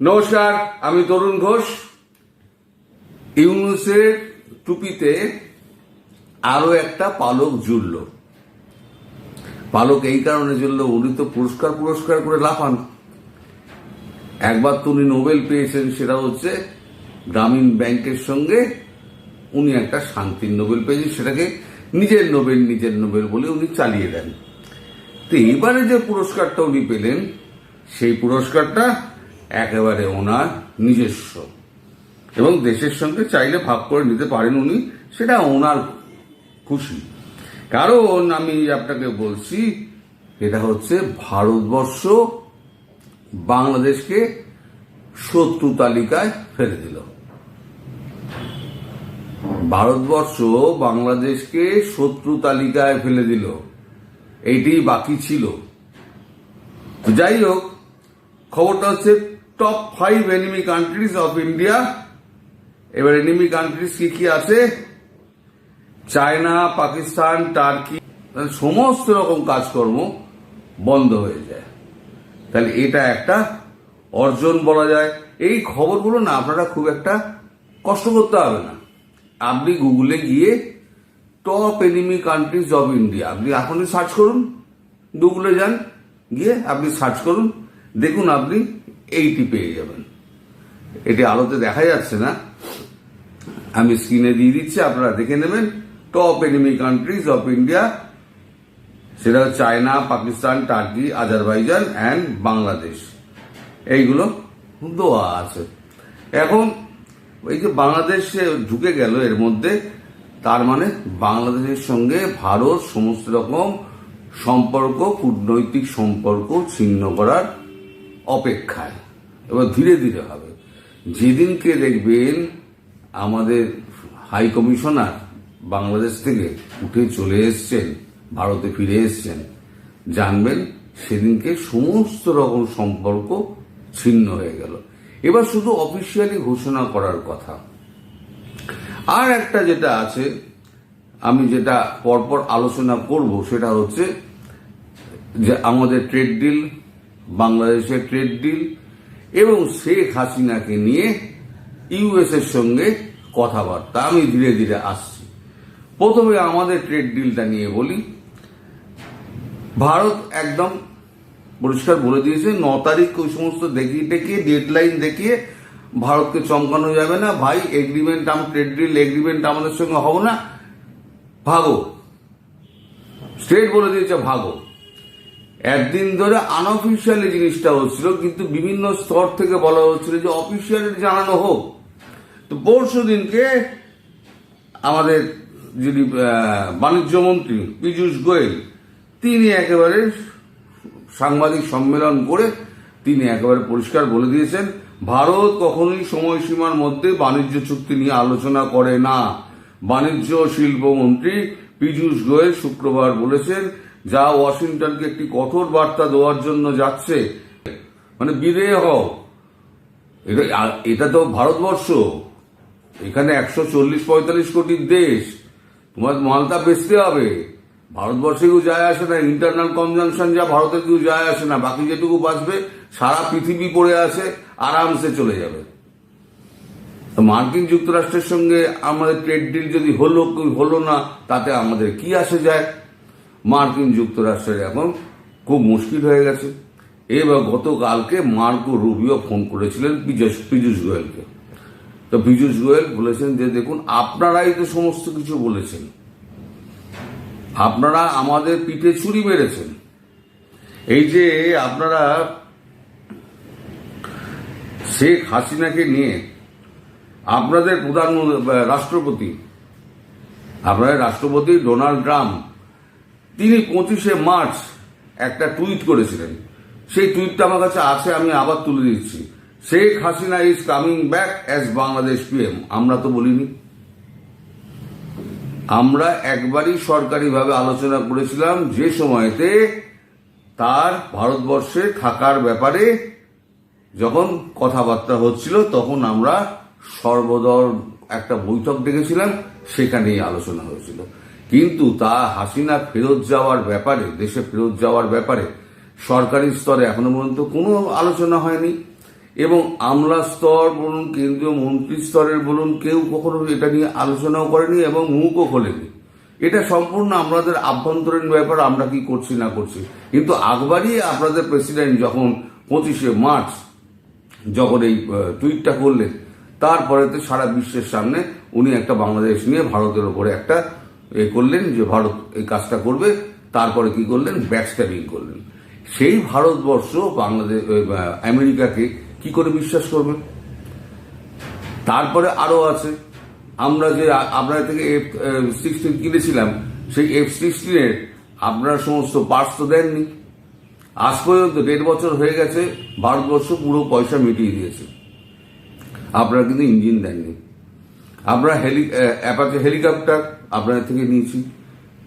নমস্কার, আমি তরুণ ঘোষ। ইউনুসের টুপিতে আরও একটা পালক জুড়ল পালক এই কারণে জুড়ল উনি তো পুরস্কার পুরস্কার করে লাফান। একবার তো উনি নোবেল পেয়েছেন, সেটা হচ্ছে গ্রামীণ ব্যাংকের সঙ্গে উনি একটা শান্তির নোবেল পেয়েছেন, সেটাকে নিজের নোবেল নিজের নোবেল বলে উনি চালিয়ে দেন। তো এবারে যে পুরস্কারটা উনি পেলেন, সেই পুরস্কারটা একেবারে ওনার নিজস্ব। এবং দেশের সঙ্গে চাইলে ভাগ করে নিতে পারেন উনি, সেটা ওনার খুশি। কারণ আমি আপনাকে বলছি, এটা হচ্ছে ভারতবর্ষ বাংলাদেশকে শত্রু তালিকায় ফেলে দিল। ভারতবর্ষ বাংলাদেশকে শত্রু তালিকায় ফেলে দিল। এইটি বাকি ছিল। যাই হোক, খবরটা হচ্ছে top five enemy countries of India এবার এনিমি কান্ট্রিজ কি কি আছে? চায়না পাকিস্তান টার্কি সমস্ত রকম কাজকর্ম বন্ধ হয়ে যায়। তাহলে এটা একটা অর্জন বলা যায়। এই খবরগুলো না আপনারা খুব একটা কষ্ট করতে হবে না। আপনি গুগলে গিয়ে top enemy countries of India আপনি এখনই সার্চ করুন গুগলে যান, গিয়ে আপনি সার্চ করুন, দেখুন আপনি এইটি পেয়ে যাবেন। এটি আলোতে দেখা যাচ্ছে না। আমি স্ক্রিনে দিয়ে দিচ্ছি, আপনারা দেখে নেবেন। Top enemy countries of India সেটা China Pakistan Turkey Azerbaijan and Bangladesh এইগুলো দেওয়া আছে। এখন এই যে বাংলাদেশে ঢুকে গেল এর মধ্যে, তার মানে বাংলাদেশের সঙ্গে ভারত সমস্ত রকম সম্পর্ক, কূটনৈতিক সম্পর্ক ছিন্ন করার অপেক্ষায়। এবার ধীরে ধীরে হবে। যেদিনকে দেখবেন আমাদের হাই কমিশনার বাংলাদেশ থেকে উঠে চলে এসছেন, ভারতে ফিরে এসছেন, জানবেন সেদিনকে সমস্ত রকম সম্পর্ক ছিন্ন হয়ে গেল। এবার শুধু অফিসিয়ালি ঘোষণা করার কথা। আর একটা যেটা আছে, আমি যেটা পরপর আলোচনা করব সেটা হচ্ছে যে আমাদের ট্রেড ডিল বাংলাদেশের ট্রেড ডিল এবং শেখ হাসিনাকে নিয়ে ইউএস এর সঙ্গে কথাবার্তা। আমি ধীরে ধীরে আসছি। প্রথমে আমাদের ট্রেড ডিলটা নিয়ে বলি। ভারত একদম পরিষ্কার বলে দিয়েছে, ন তারিখ ওই সমস্ত দেখিয়ে টেকিয়ে ডেডলাইন দেখিয়ে ভারতকে চমকানো যাবে না। ভাই এগ্রিমেন্ট আম ট্রেড ডিল এগ্রিমেন্ট আমাদের সঙ্গে হবে না। ভাগো। স্টেট বলে দিয়েছে ভাগো। একদিন ধরে আনঅফিসিয়ালি জিনিসটা হচ্ছিল, কিন্তু বিভিন্ন স্তর থেকে বলা হচ্ছিল যে অফিসিয়ালি জানানো হোক। তো পরশু দিনকে আমাদের যিনি বাণিজ্য মন্ত্রী পীযূষ গোয়েল, তিনি একেবারে সাংবাদিক সম্মেলন করে তিনি একেবারে পরিষ্কার বলে দিয়েছেন, ভারত কখনোই সময়সীমার মধ্যে বাণিজ্য চুক্তি নিয়ে আলোচনা করে না। বাণিজ্য ও শিল্পমন্ত্রী পীযূষ গোয়েল শুক্রবার বলেছেন যা ওয়াশিংটনকে একটি কঠোর বার্তা দেওয়ার জন্য যাচ্ছে। মানে বিদেয় হও। এটা এটা তো ভারতবর্ষ। এখানে একশো চল্লিশ পঁয়তাল্লিশ কোটির দেশ। তোমার মালটা বেচতে হবে। ভারতবর্ষে কেউ যায় আসে না ইন্টারনাল কনজামশন যা ভারতের কেউ যায় আসে না। বাকি যেটুকু বাঁচবে, সারা পৃথিবী পড়ে আছে, আরামসে চলে যাবে। মার্কিন যুক্তরাষ্ট্রের সঙ্গে আমাদের ট্রেড ডিল যদি হলো হলো না, তাতে আমাদের কি আসে যায়? মার্কিন যুক্তরাষ্ট্রের এখন খুব মুশকিল হয়ে গেছে। এবার গতকালকে মার্কো রুবিও ফোন করেছিলেন পীযূষ গোয়েলকে। তো পীযূষ গোয়েল বলেছেন যে, দেখুন, আপনারাই তো সমস্ত কিছু বলেছেন। আপনারা আমাদের পিঠে ছুরি মেরেছেন। এই যে আপনারা শেখ হাসিনাকে নিয়ে আপনাদের প্রধানমন্ত্রী রাষ্ট্রপতি, আপনাদের রাষ্ট্রপতি ডোনাল্ড ট্রাম্প তিনি পঁচিশে মার্চ একটা টুইট করেছিলেন। সেই টুইটটা আমার কাছে আছে, আমি আবার তুলে দিচ্ছি। Sheikh Hasina is coming back as Bangladesh PM আমরা তো বলিনি। আমরা একবারই সরকারিভাবে আলোচনা করেছিলাম যে সময়তে তার ভারতবর্ষে থাকার ব্যাপারে যখন কথাবার্তা হচ্ছিল, তখন আমরা সর্বদল একটা বৈঠক ডেকেছিলাম, সেখানেই আলোচনা হয়েছিল। কিন্তু তা হাসিনা ফেরত যাওয়ার ব্যাপারে, দেশে ফেরত যাওয়ার ব্যাপারে সরকারি স্তরে এখনও পর্যন্ত কোনো আলোচনা হয়নি। এবং আমলা স্তর বলুন, কেন্দ্রীয় মন্ত্রী স্তরের বলুন, কেউ কখনো এটা নিয়ে আলোচনাও করেনি এবং মুখও খোলেনি। এটা সম্পূর্ণ আমাদের আভ্যন্তরীণ ব্যাপার, আমরা কি করছি না করছি। কিন্তু আগবারই আপনাদের প্রেসিডেন্ট যখন পঁচিশে মার্চ যখন এই টুইটটা করলেন তারপরে তো সারা বিশ্বের সামনে উনি একটা বাংলাদেশ নিয়ে ভারতের ওপরে একটা এ করলেন যে ভারত এই কাজটা করবে, তারপরে কি করলেন? ব্যাকস্ট্যাবিং করলেন। সেই ভারতবর্ষ বাংলাদেশ আমেরিকাকে কি করে বিশ্বাস করবে? তারপরে আরও আছে। আমরা যে আপনার থেকে এফ সিক্সটিন কিনেছিলাম, সেই এফ সিক্সটিনের আপনারা সমস্ত পার্টস তো দেননি। আজ পর্যন্ত দেড় বছর হয়ে গেছে, ভারতবর্ষ পুরো পয়সা মিটিয়ে দিয়েছে। আপনারা কিন্তু ইঞ্জিন দেননি। আমরা হেলি অ্যাপাচে হেলিকপ্টার আপনাদের থেকে নিয়েছি।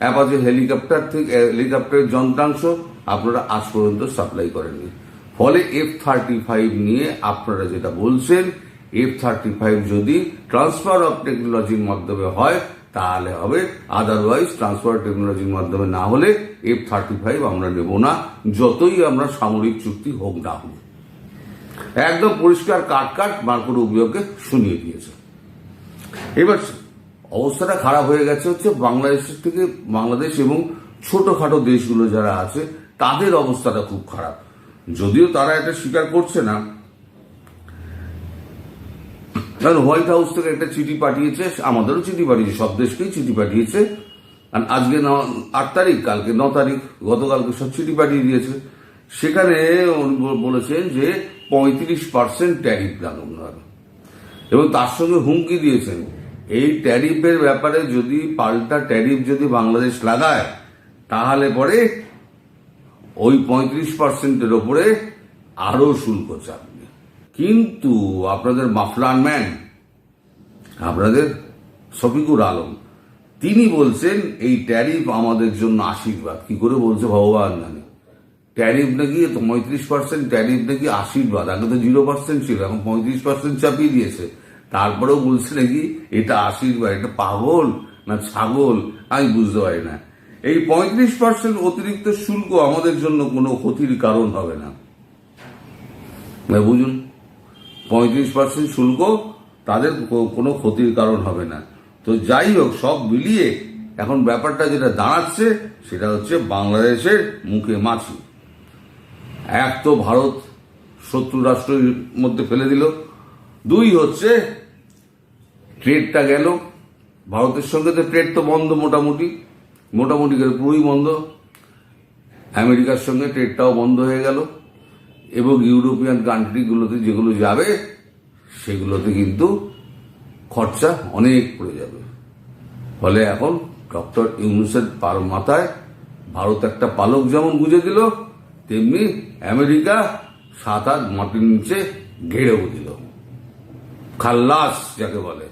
অ্যাপাচে হেলিকপ্টার থেকে হেলিকপ্টারের যন্ত্রাংশ আপনারা আজ পর্যন্ত সাপ্লাই করেননি। ফলে এফ থার্টি ফাইভ নিয়ে আপনারা যেটা বলছেন এফ থার্টি ফাইভ যদি ট্রান্সফার অফ টেকনোলজির মাধ্যমে হয়, তাহলে হবে। আদারওয়াইজ ট্রান্সফার টেকনোলজির মাধ্যমে না হলে এফ থার্টি ফাইভ আমরা নেব না, যতই আমরা সামরিক চুক্তি হোক না হোক। একদম পরিষ্কার কাট কাট মার্কো রুবিওকে শুনিয়ে দিয়েছে। এবার অবস্থাটা খারাপ হয়ে গেছে হচ্ছে বাংলাদেশের থেকে বাংলাদেশ এবং ছোটখাটো দেশগুলো যারা আছে, তাদের অবস্থাটা খুব খারাপ। যদিও তারা এটা স্বীকার করছে না। কারণ হোয়াইট হাউস থেকে একটা চিঠি পাঠিয়েছে, আমাদেরও চিঠি পাঠিয়েছে, সব দেশকেই চিঠি পাঠিয়েছে। আর আজকে আট তারিখ, কালকে ন তারিখ, গতকালকে সব চিঠি পাঠিয়ে দিয়েছে। সেখানে বলেছেন যে পঁয়ত্রিশ পার্সেন্ট ট্যারিফ লাগানো হবে এবং তার সঙ্গে হুমকি দিয়েছেন। এই ট্যারিফের ব্যাপারে যদি পাল্টা ট্যারিফ যদি বাংলাদেশ লাগায়, তাহলে পরে ওই পঁয়ত্রিশ পার্সেন্টের ওপরে আরও শুল্ক চাপবে। কিন্তু আপনাদের মাফলান ম্যান, আপনাদের শফিকুর আলম, তিনি বলছেন, এই ট্যারিফ আমাদের জন্য আশীর্বাদ। কি করে বলছে ভগবান জানে। ট্যারিফ নাকি, পঁয়ত্রিশ পার্সেন্ট ট্যারিফ নাকি আশীর্বাদ? আগে তো জিরো পার্সেন্ট ছিল, এখন পঁয়ত্রিশ পার্সেন্ট চাপিয়ে দিয়েছে। তারপরেও বলছে নাকি এটা আশীর্বাদ, এটা পাগল না ছাগল? আমি বুঝতে পারি না। এই পঁয়ত্রিশ পার্সেন্ট অতিরিক্ত শুল্ক আমাদের জন্য কোনো ক্ষতির কারণ হবে না। বুঝুন, পঁয়ত্রিশ পার্সেন্ট শুল্ক তাদের কোনো ক্ষতির কারণ হবে না। তো যাই হোক, সব মিলিয়ে এখন ব্যাপারটা যেটা দাঁড়াচ্ছে, সেটা হচ্ছে বাংলাদেশের মুখে মাছি। এক তো ভারত শত্রু রাষ্ট্রের মধ্যে ফেলে দিল। দুই হচ্ছে ট্রেডটা গেল। ভারতের সঙ্গে তো ট্রেড তো বন্ধ মোটামুটি। মোটামুটি গেলে পুরোই বন্ধ। আমেরিকার সঙ্গে ট্রেডটাও বন্ধ হয়ে গেল। এবং ইউরোপিয়ান কান্ট্রিগুলোতে যেগুলো যাবে, সেগুলোতে কিন্তু খরচা অনেক পড়ে যাবে। ফলে এখন ডক্টর ইউনুসের পার মাথায় ভারত একটা পালক যেমন গুজে দিল, তেমনি আমেরিকা সাত আট মাটির নিচে ঘেরেও দিল। খাল্লাস যাকে বলে।